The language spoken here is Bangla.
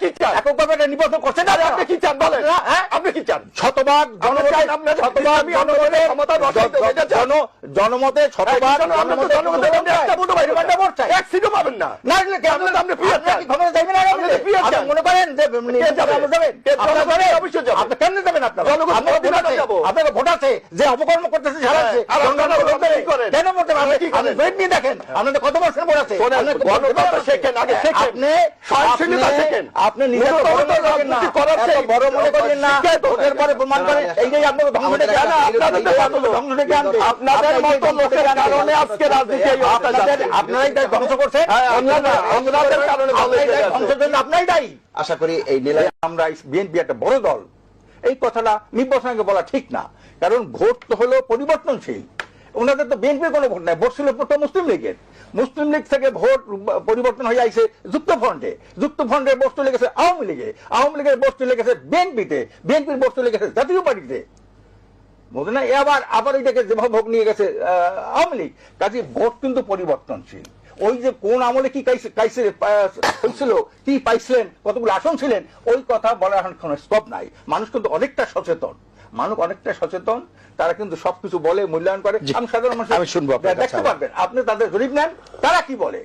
কি চান? এককভাবে এটা নির্বাচন করছেন না? আপনি কি চান বলেন? হ্যাঁ? আপনি কি চান? শতভাগ জনমতে চান আপনার শতভাগ ইসলামী জনমতে ক্ষমতা বসাইতে জন- জনমতে শতভাগ জনমতে জনমতে এক সিটও পাবেন না। না, কেন? আপনি আপনি ফিরে আপনি ক্ষমতা চাইবেন না আপনি তো ফিরে মনে করেন যে যাবেন? যাবেন? অবশ্যই যাবে। আপনি কেমনে যাবেন আপনারা? ভোট আছে, যে অপকর্ম করতেছে করেন? কেন ভোট? আপনি নিয়ে দেখেন। আপনাদের কত বছর ভোট আছে। আপনি বড় মনে না। ভোটের পরে প্রমাণ করেন ধ্বংস ডেকে আনা, ধ্বংস ডেকে। আপনাদের মতো লোকের কারণে আজকে রাজনীতি। আপনারাই ধ্বংস করছেন? হ্যাঁ, আপনারাই হয়ে দায়ী। আশা করি এই নীলা আমরা বিএনপি একটা বড় দল এই কথাটা আগে বলা ঠিক না। কারণ ভোট তো হলো পরিবর্তনশীল। ওনাদের তো বিএনপির কোনো ভোট নাই। ভোট ছিল প্রথম মুসলিম লীগের। মুসলিম লীগ থেকে ভোট পরিবর্তন হয়ে আইছে যুক্ত ফ্রন্টে। যুক্ত ফ্রন্টের ভোট চলে গেছে আওয়ামী লীগে। আওয়ামী লীগের ভোট চলে গেছে বিএনপিতে। বিএনপির ভোট চলে গেছে জাতীয় পার্টিতে। বুঝলেন আবার আবার এটাকে যেভাবে ভোগ নিয়ে গেছে আওয়ামী লীগ। কাজে ভোট কিন্তু পরিবর্তনশীল। ওই যে কোন আমলে কি কাইছে- হয়েছিল কি পাইছিলেন কতগুলো আসন ছিলেন ওই কথা বলার এখন কোনো স্কোপ নাই। মানুষ কিন্তু অনেকটা সচেতন। মানুষ অনেকটা সচেতন তারা কিন্তু সবকিছু বলে মূল্যায়ন করে। আমি সাধারণ মানুষ আমি শুনব দেখতে পারবেন আপনি তাদের জরিপ নেন তারা কি বলে?